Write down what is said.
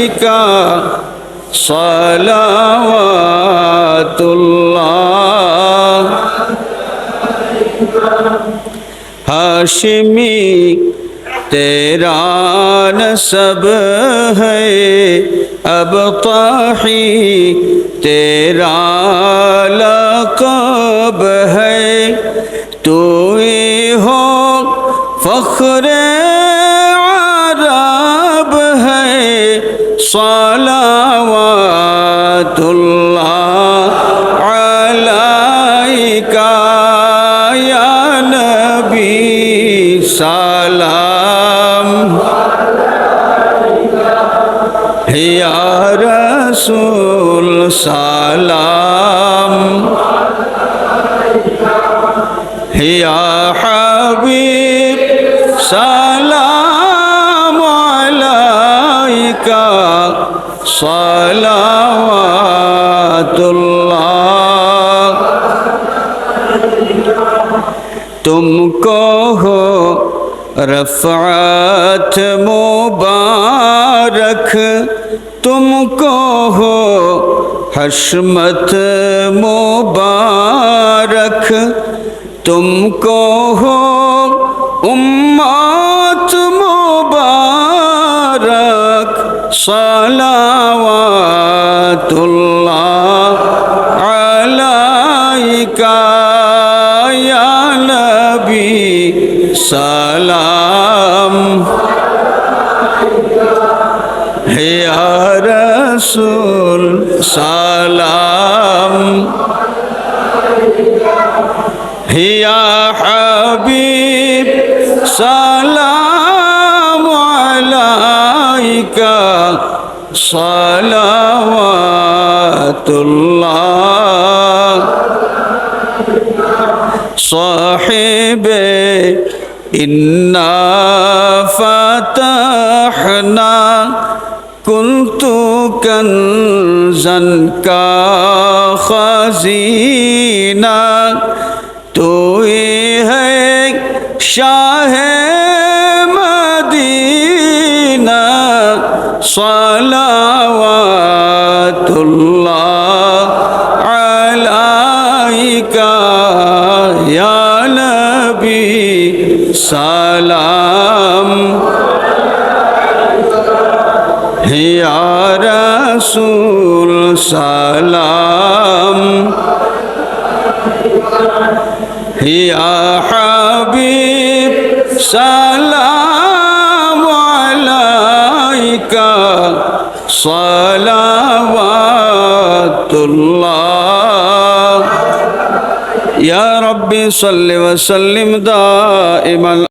عليك صلوات الله. هاشمي تیرا نسب ہے اب طاحی تیرا لقب ہے تو ہی ہو فخر صلوات الله عليك يا نبي سلام. يا رسول سلام. يا حبيب سلام عليك. सलावातुल्लाह तुमको हो रफ़ात मुबारक तुमको हो हशमत मुबारक तुमको हो उम्मत صلوات الله عليك يا نبي سلام. يا رسول سلام. يا حبيب سلام عليك. সালাওয়াতুল্লাহ। সাহেবে ইন্না ফাতাহনা কুন্তু কনজন কা খাজিনা। তুই হে শাহে صلوات الله عليك يا نبي سلام. يا رسول سلام. يا حبيب سلام. صلوات الله يا ربي صل وسلم دائما